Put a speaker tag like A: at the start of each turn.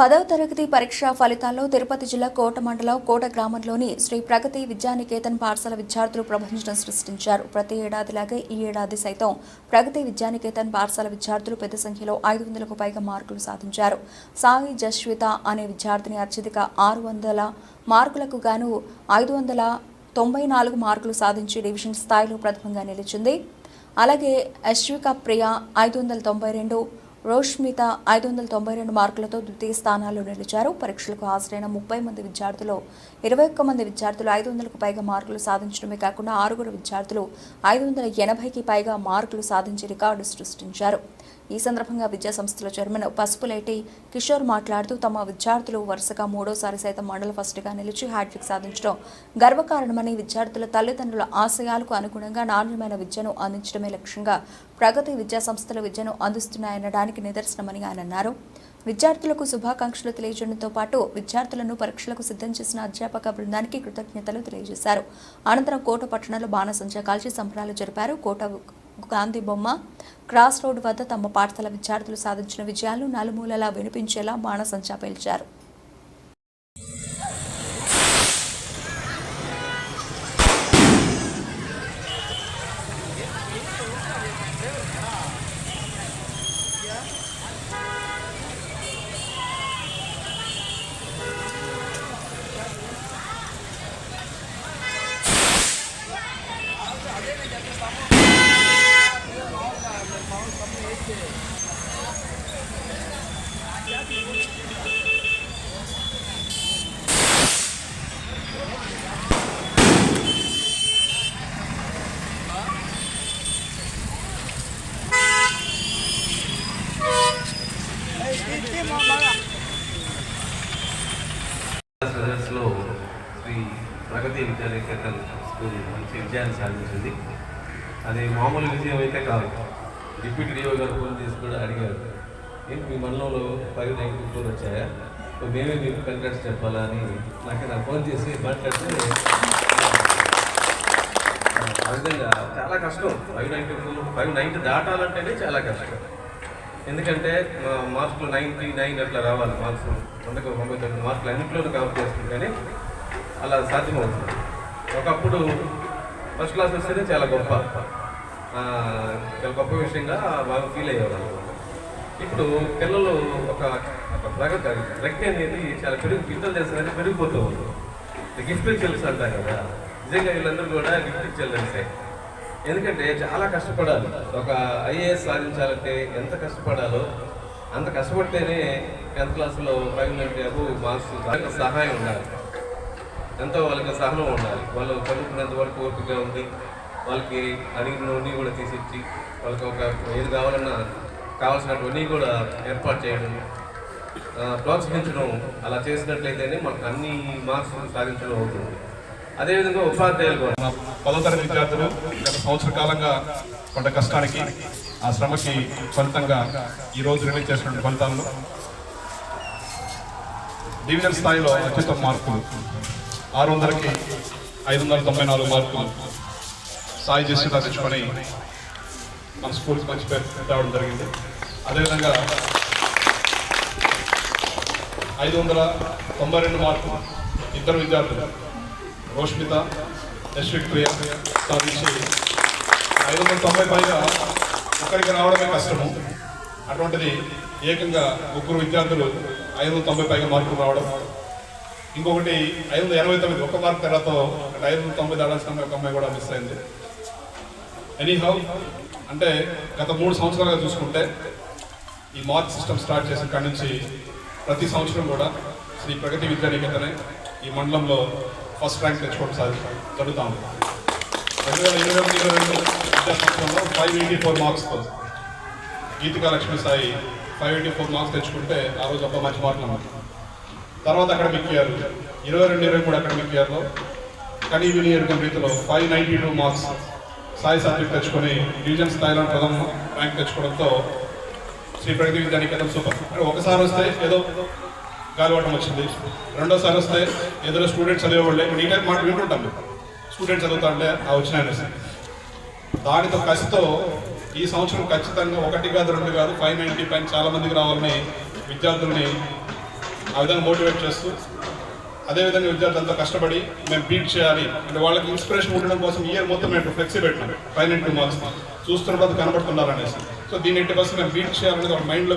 A: పదవ తరగతి పరీక్షా ఫలితాల్లో తిరుపతి జిల్లా కోట మండలం కోట గ్రామంలోని శ్రీ ప్రగతి విద్యానికేతన్ పాఠశాల విద్యార్థులు ప్రపంచం సృష్టించారు. ప్రతి ఏడాదిలాగే ఈ ఏడాది సైతం ప్రగతి విద్యానికేతన్ పాఠశాల విద్యార్థులు పెద్ద సంఖ్యలో ఐదు వందలకు పైగా మార్కులు సాధించారు. సాయి జస్విత అనే విద్యార్థిని అత్యధిక ఆరు వందల మార్కులకు గాను ఐదు వందల తొంభై నాలుగు మార్కులు సాధించి డివిజన్ స్థాయిలో ప్రథమంగా నిలిచింది. అలాగే అశ్విక ప్రియ ఐదు వందల తొంభై రెండు రోష్మిత ఐదు వందల తొంభై రెండు మార్కులతో ద్వితీయ స్థానాల్లో నిలిచారు. పరీక్షలకు హాజరైన ముప్పై మంది విద్యార్థులు ఇరవై ఒక్క మంది విద్యార్థులు ఐదు వందలకు పైగా మార్కులు సాధించడమే కాకుండా ఆరుగురు విద్యార్థులు ఐదు వందల ఎనభైకి పైగా మార్కులు సాధించి రికార్డు సృష్టించారు. ఈ సందర్భంగా విద్యా సంస్థల చైర్మన్ పసుపులేటి కిషోర్ మాట్లాడుతూ తమ విద్యార్థులు వరుసగా మూడోసారి సైతం మండల ఫస్ట్గా నిలిచి హ్యాట్రిక్ సాధించడం గర్వకారణమని విద్యార్థుల తల్లిదండ్రుల ఆశయాలకు అనుగుణంగా నాణ్యమైన విద్యను అందించడమే లక్ష్యంగా ప్రగతి విద్యా సంస్థల విద్యను అందిస్తున్నాయనడానికి నిదర్శనమని ఆయన అన్నారు. విద్యార్థులకు శుభాకాంక్షలు తెలియజేయడంతో పాటు విద్యార్థులను పరీక్షలకు సిద్ధం చేసిన అధ్యాపక బృందానికి కృతజ్ఞతలు తెలియజేశారు. అనంతరం కోట పట్టణంలో బాణసంచా కాల్చి సంబరాలు జరిపారు. కోట గాంధీ బొమ్మ క్రాస్ రోడ్ వద్ద తమ పాఠశాల విద్యార్థులు సాధించిన విజయాలు నలుమూలలా వినిపించేలా బాణసంచా పేల్చారు.
B: ప్రగతి విద్యానికేతన్ స్కూల్ మంచి విజయాన్ని సాధించింది అది మామూలు విజయం అయితే కాదు. డిప్యూటీ డిఓ గారు ఫోన్ చేసి కూడా అడిగారు. ఏంటి మీ మండలంలో ఫైవ్ నైన్టీ ఫోర్ వచ్చాయా? మేమే మీకు కంగ్రాట్స్ చెప్పాలా అని నాకు నాకు ఫోన్ చేసి మాట్లాడితే ఆ విధంగా చాలా కష్టం. ఫైవ్ నైంటీ ఫైవ్ నైన్టీ దాటాలంటేనే చాలా కష్టం. ఎందుకంటే మా మార్కులు నైంటీ నైన్ అట్లా రావాలి మార్క్స్. వందకు తొమ్మిది మార్కులు అన్నింటిలోనూ కవర్ చేస్తుంది కానీ అలా సాధ్యమవుతుంది. ఒకప్పుడు ఫస్ట్ క్లాస్ వస్తేనే చాలా గొప్ప. చాలా గొప్ప విషయంగా బాగా ఫీల్ అయ్యేవాళ్ళు. ఇప్పుడు పిల్లలు ఒక ప్రగతి ప్రజ్ఞ అనేది చాలా పెరుగు పిల్లలు చేస్తున్నది పెరిగిపోతూ ఉంది. గిఫ్ట్ చెల్లిస్ అంటారు కదా. నిజంగా వీళ్ళందరూ కూడా గిఫ్ట్ చెల్లిస్తాయి ఎందుకంటే చాలా కష్టపడాలి. ఒక ఐఏఎస్ సాధించాలంటే ఎంత కష్టపడాలో అంత కష్టపడితేనే టెన్త్ క్లాస్లో ఫైవ్ నైంటీ అబు మార్క్స్ సహాయం ఉండాలి. ఎంతో వాళ్ళకి సహనం ఉండాలి. వాళ్ళు చదువుకునేంత వరకు ఓపికగా ఉంది వాళ్ళకి అడిగినవన్నీ కూడా తీసిచ్చి వాళ్ళకి ఒక ఏది కావాలన్నా కావాల్సినటువన్నీ కూడా ఏర్పాటు చేయడం ప్రోత్సహించడం అలా చేసినట్లయితేనే మనకు అన్ని మార్క్స్ సాధించడం అవుతుంది. అదేవిధంగా ఉపాధ్యాయులు కూడా.
C: పదో తరగతి విద్యార్థులు గత సంవత్సర కాలంగా పడ్డ కష్టానికి ఆ శ్రమకి ఫలితంగా ఈరోజు రిలీజ్ చేసినటువంటి ఫలితాల్లో డివిజన్ స్థాయిలో అత్యుత్తమ మార్పులు. ఆరు వందలకి ఐదు వందల తొంభై నాలుగు మార్కులు సాయి చేసి తెచ్చుకొని మన స్కూల్కి మంచి పేరు రావడం జరిగింది. అదేవిధంగా ఐదు వందల తొంభై రెండు మార్కులు ఇద్దరు విద్యార్థులు రోష్మిత యశ్విక్ ప్రియ సాధించి ఐదు వందల తొంభై పైగా ఒక్కరికి రావడమే కష్టము. అటువంటిది ఏకంగా ముగ్గురు విద్యార్థులు ఐదు వందల తొంభై పైగా మార్కులు రావడం ఇంకొకటి ఐదు వందల ఎనభై తొమ్మిది ఒక మార్క్ తెరతో ఐదు వందల తొంభై దాడాల్సిన ఒక అమ్మాయి కూడా మిస్ అయింది. ఎనీహౌ అంటే గత మూడు సంవత్సరాలుగా చూసుకుంటే ఈ మార్క్ సిస్టమ్ స్టార్ట్ చేసిన కాడి నుంచి ప్రతి సంవత్సరం కూడా శ్రీ ప్రగతి విద్యానికేతనే ఈ మండలంలో ఫస్ట్ ర్యాంక్ తెచ్చుకోవడం సాధిస్తాం జరుగుతూ ఉంది. రెండు వేల ఇరవై ఒకటి ఇరవై రెండు విద్యా సంవత్సరంలో five eighty four మార్క్స్తో Geethika Lakshmi Sai five eighty four marks తెచ్చుకుంటే ఆ రోజు ఒక మంచి మార్కులు అన్నమాట తర్వాత అకాడమిక్ ఇయర్ ఇరవై రెండు ఇరవై మూడు అకాడమిక్ ఇయర్లో కనీ విని రీతిలో five ninety two marks Sai subject తెచ్చుకొని డివిజన్ స్థాయిలో ప్రథమ ర్యాంక్ తెచ్చుకోవడంతో శ్రీ ప్రగతి విద్యానికేతన్ సూపర్ అంటే ఒకసారి వస్తే ఏదో గాలివాటం వచ్చింది. రెండోసారి వస్తే ఏదో స్టూడెంట్స్ చదివేవాళ్ళే. ఈ టైప్ మాట వింటుంటాం స్టూడెంట్స్ చదువుతాంటే ఆ వచ్చిన అనేసి. దానితో కసితో ఈ సంవత్సరం ఖచ్చితంగా ఒకటి కాదు రెండు కాదు ఫైవ్ నైంటీ పైన చాలా మందికి రావాలని విద్యార్థుల్ని ఆ విధంగా మోటివేట్ చేస్తూ అదేవిధంగా విద్యార్థులంతా కష్టపడి మేము బీట్ చేయాలి అంటే వాళ్ళకి ఇన్స్పిరేషన్ ఉండడం కోసం ఇయర్ మొత్తం మేము ఫ్లెక్సీ పెట్టినాం ఫైవ్ అండ్ టూ మార్క్స్. చూస్తున్నప్పుడు అది కనబడుతున్నారు అనేసి సో దీని ఎట్టి బస్సు మేము బీట్ చేయాలనేది వాళ్ళ మైండ్లో